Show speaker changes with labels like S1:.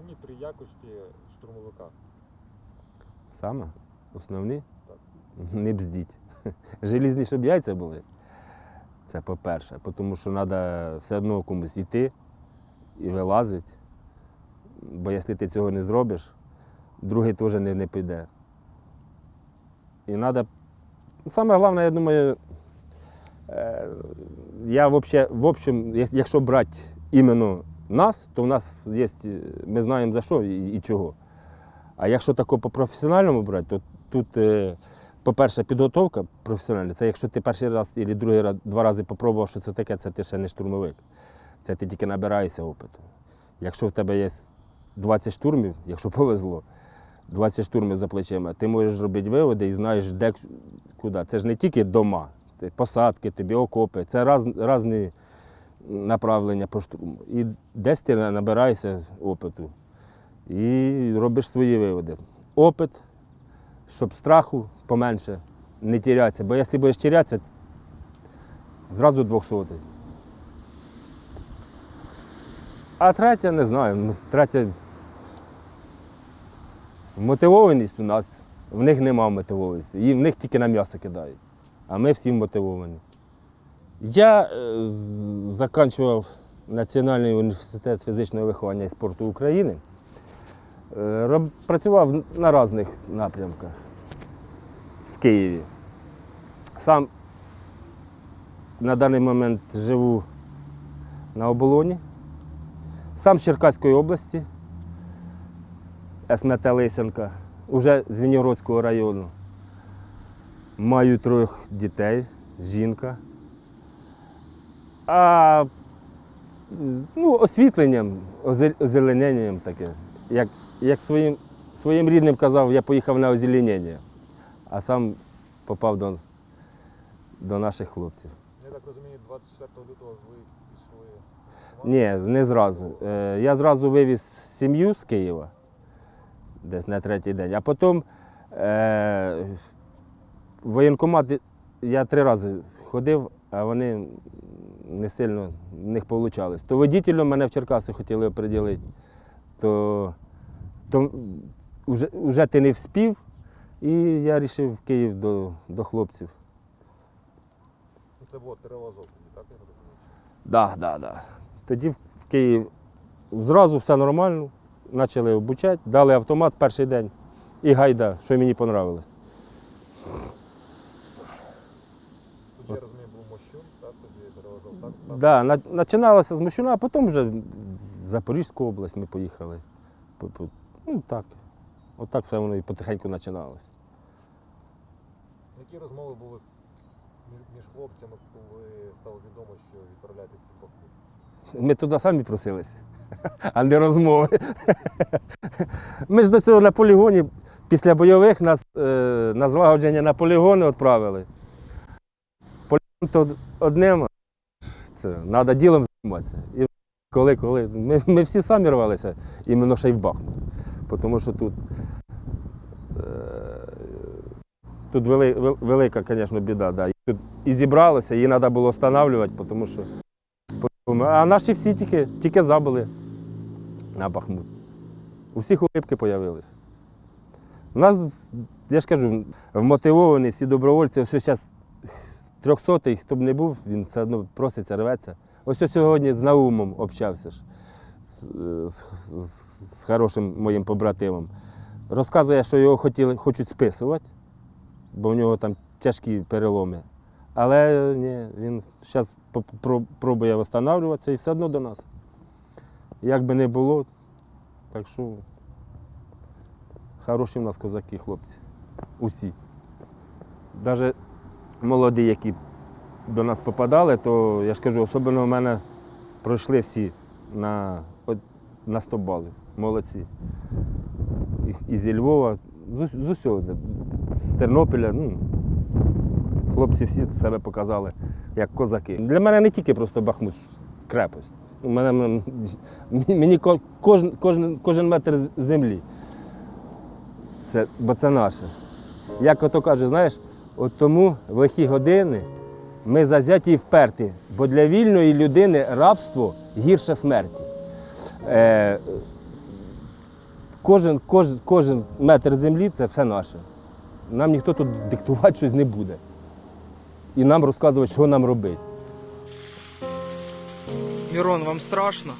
S1: основні три якості штурмовика?
S2: Саме основні
S1: Так.
S2: не бздіть. Желізні, щоб яйця були. Це по-перше, тому що треба все одно комусь йти і вилазити. Бо якщо ти цього не зробиш, другий теж не, не піде. І треба. Саме головне, я думаю, е, я вообще, в общем, якщо брати іменно нас, то в нас є, ми знаємо за що і, і чого. А якщо тако по професіональному брати, то тут, е, по-перше, підготовка професіональна. Це якщо ти перший раз або другий раз, два рази попробував, що це таке, це ти ще не штурмовик. Це ти тільки набираєшся опиту. Якщо в тебе є 20 штурмів, якщо повезло, 20 штурмів за плечима, ти можеш робити виводи і знаєш, де куди. Це ж не тільки дома, це посадки, тобі окопи, це раз, різні направлення по штурму. І десь ти набираєшся опиту і робиш свої виводи. Опит, щоб страху поменше, не тірятися. Бо якщо будеш тірятися, зразу 200. А третя, не знаю, третя мотивованість у нас, в них немає мотивованості. І в них тільки на м'ясо кидають. А ми всі мотивовані. Я е, з- закінчував Національний університет фізичного виховання і спорту України. Е, Працював на різних напрямках в Києві. Сам на даний момент живу на оболоні. Сам з Черкаської області, СМТ Лисенка, уже з Вінігородського району. Маю трьох дітей, жінка. А ну, освітленням, озелененням таке. Як, як своїм, своїм рідним казав, я поїхав на озеленення, а сам попав до, до наших хлопців.
S1: Я так розумію, 24 лютого ви пішли.
S2: Ні, не зразу. Е, Я зразу вивіз сім'ю з Києва, десь на третій день, а потім е, в воєнкомат я три рази ходив, а вони не сильно в них вийшло. То водітелем мене в Черкаси хотіли оприділити, то, то вже, вже ти не вспів, і я вирішив в Київ до, до хлопців.
S1: Це було тоді, так я розумію?
S2: Да, да, да. Тоді в в Києві зразу все нормально, почали обучати, дали автомат перший день і гайда, що мені понравилось.
S1: Тоді я розумію, був Мощун, так, тоді Терелазов, так? так?
S2: Да, на- починалося з Мощуна, а потім вже в Запорізьку область ми поїхали. По- по- Ну так. Отак все воно і потихеньку починалося.
S1: Які розмови були між, між хлопцями, коли стало відомо, що відправляєтесь під Бахмут?
S2: Ми туди самі просилися, а не розмови. Ми ж до цього на полігоні, після бойових нас е, на злагодження на полігони відправили. То одним, це треба ділом займатися. І коли, коли. Ми, ми всі самі рвалися, іменно ще й в Бахмут. Тому що тут, е, тут вели, велика, звісно, біда. Да. І Тут і зібралося, її треба було встановлювати, тому що а наші всі тільки, тільки забули на Бахмут. У всіх улипки з'явилися. У нас, я ж кажу, вмотивовані всі добровольці, ось зараз трьохсотий, хто б не був, він все одно проситься, рветься. Ось сьогодні з Наумом общався ж, з, з- з хорошим моїм побратимом. Розказує, що його хотіли, хочуть списувати, бо в нього там тяжкі переломи. Але ні, він зараз пробує встановлюватися і все одно до нас. Як би не було, так що хороші в нас козаки, хлопці. Усі. Навіть молоді, які до нас попадали, то я ж кажу, особливо в мене пройшли всі на, на 100 балів. Молодці. І, зі Львова, з, з усього, з Тернопіля. Ну, хлопці всі себе показали як козаки. Для мене не тільки просто Бахмут крепость. У мене, мені кожен, кожен, кожен метр землі. Це, бо це наше. Як ото каже, знаєш, от тому в лихі години ми зазяті і вперті, бо для вільної людини рабство гірше смерті. Е, кожен, кожен, кожен метр землі це все наше. Нам ніхто тут диктувати щось не буде. І нам розказувати, що нам робити.
S3: Мирон, вам страшно?